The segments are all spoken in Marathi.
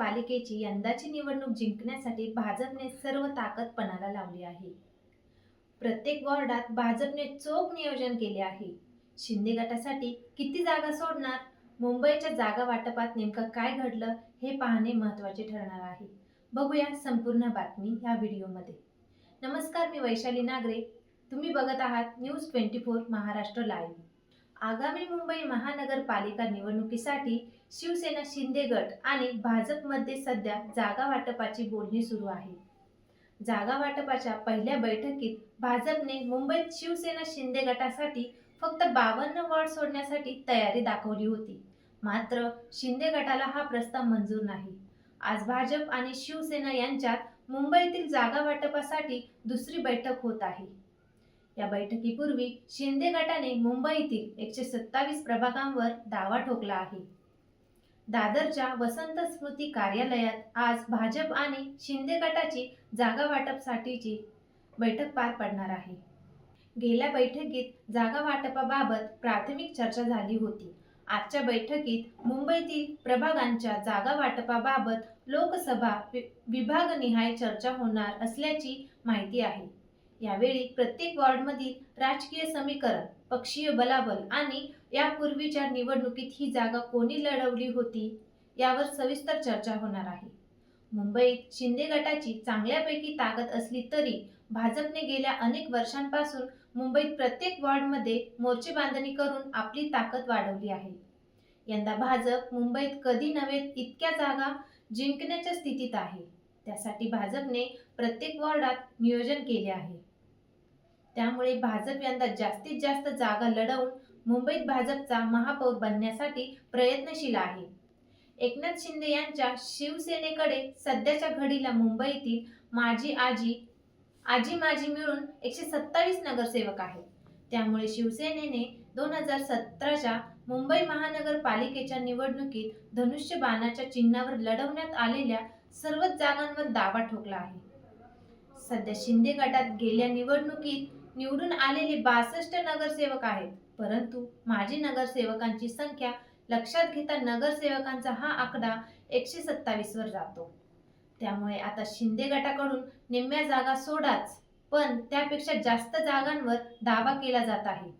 पालिकेची यंदाची निवडणूक जिंकण्यासाठी भाजपने सर्व ताकद पणाला लावली आहे. प्रत्येक वॉर्डात भाजपने चोख नियोजन केले आहे. शिंदे गटासाठी किती जागा सोडणार? मुंबईच्या जागा वाटपात नेमकं काय घडलं हे पाहणे महत्त्वाचे ठरणार आहे. बघूया संपूर्ण बातमी ह्या व्हिडिओमध्ये. नमस्कार मी वैशाली नागरे. तुम्ही बघत आहात news twenty four Maharashtra live. आगामी मुंबई महानगरपालिका निवडणुकीसाठी शिवसेना शिंदे गट आणि भाजपमध्ये सध्या जागा वाटपाची बोलणी सुरू आहे. जागा वाटपाच्या पहिल्या बैठकीत भाजपने मुंबईत शिवसेना शिंदे गटासाठी फक्त बावन्न वॉर्ड सोडण्यासाठी तयारी दाखवली होती. मात्र शिंदे गटाला हा प्रस्ताव मंजूर नाही. आज भाजप आणि शिवसेना यांच्यात मुंबईतील जागा वाटपासाठी दुसरी बैठक होत आहे. या बैठकीपूर्वी शिंदे गटाने मुंबईतील एकशे सत्तावीस प्रभागांवर दावा ठोकला आहे. दादरच्या वसंत स्मृती कार्यालयात आज भाजप आणि शिंदे गटाची जागा वाटपसाठीची बैठक पार पडणार आहे. गेल्या बैठकीत जागा वाटपाबाबत प्राथमिक चर्चा झाली होती. आजच्या बैठकीत मुंबईतील प्रभागांच्या जागा वाटपाबाबत लोकसभा वि- विभागनिहाय चर्चा होणार असल्याची माहिती आहे. यावेळी प्रत्येक वॉर्डमधील राजकीय समीकरण पक्षीय बलाबल आणि यापूर्वीच्या निवडणुकीत ही जागा कोणी लढवली होती यावर सविस्तर चर्चा होणार आहे. मुंबईत शिंदे गटाची चांगल्यापैकी ताकद असली तरी भाजपने गेल्या अनेक वर्षांपासून मुंबईत प्रत्येक वॉर्डमध्ये मोर्चे बांधणी करून आपली ताकद वाढवली आहे. यंदा भाजप मुंबईत कधी नव्हे इतक्या जागा जिंकण्याच्या स्थितीत आहे. त्यासाठी भाजपने प्रत्येक वॉर्डात नियोजन केले आहे. त्यामुळे भाजप यंदा जास्तीत जास्त जागा लढवून मुंबईत भाजपचा महापौर बनण्यासाठी प्रयत्नशील आहे. एकनाथ शिंदे यांच्या शिवसेनेकडे सध्याच्या घडीला मुंबईतील माझी आजी आजी माजी मिळून एकशे सत्तावीस नगरसेवक आहेत. त्यामुळे शिवसेनेने दोन हजार सतराच्या मुंबई महानगरपालिकेच्या निवडणुकीत धनुष्य बाणाच्या चिन्हावर लढवण्यात आलेल्या सर्वच जागांवर दावा ठोकला आहे. सध्या शिंदे गटात गेल्या निवडणुकीत निवडून आलेले बासष्ट नगरसेवक आहेत. परंतु माजी नगरसेवकांची संख्या लक्षात घेता नगरसेवकांचा हा आकडा एकशे सत्तावीस वर जातो. त्यामुळे आता शिंदे गटाकडून निम्म्या जागा सोडाच पण त्यापेक्षा जास्त जागांवर दावा केला जात आहे.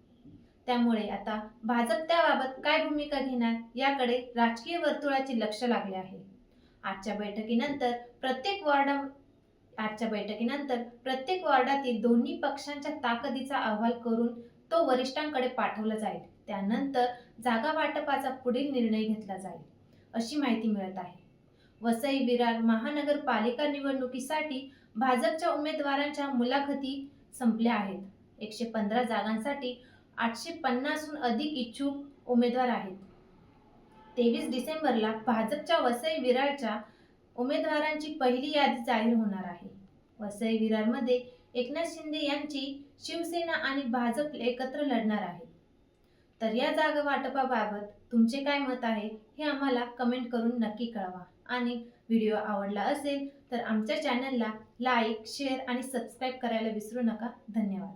त्यामुळे आता भाजप त्याबाबत काय भूमिका घेणार याकडे राजकीय वर्तुळाचे लक्ष लागले आहे. आजच्या बैठकीनंतर प्रत्येक वॉर्डा आजच्या बैठकीनंतर प्रत्येक वॉर्डातील दोन्ही पक्षांच्या ताकदीचा अहवाल करून तो वरिष्ठांकडे पाठवला जाईल. त्यानंतर जागा वाटपाचा पुढील निर्णय घेतला जाईल अशी माहिती मिळत आहे. वसई विरार महानगरपालिका निवडणुकीसाठी भाजपच्या उमेदवारांच्या मुलाखती संपल्या आहेत. एकशे पंधरा जागांसाठी आठशे पन्नासहून अधिक इच्छुक उमेदवार आहेत. तेवीस डिसेंबरला भाजपच्या वसई विरारच्या उमेदवारांची पहिली यादी जाहीर होणार आहे. वसई विरारमध्ये एकनाथ शिंदे यांची शिवसेना आणि भाजप एकत्र लढणार आहे. तर या जागा वाटपाबाबत तुमचे काय मत आहे हे आम्हाला कमेंट करून नक्की कळवा. आणि व्हिडिओ आवडला असेल तर आमच्या चॅनलला लाईक शेअर आणि सबस्क्राईब करायला विसरू नका. धन्यवाद.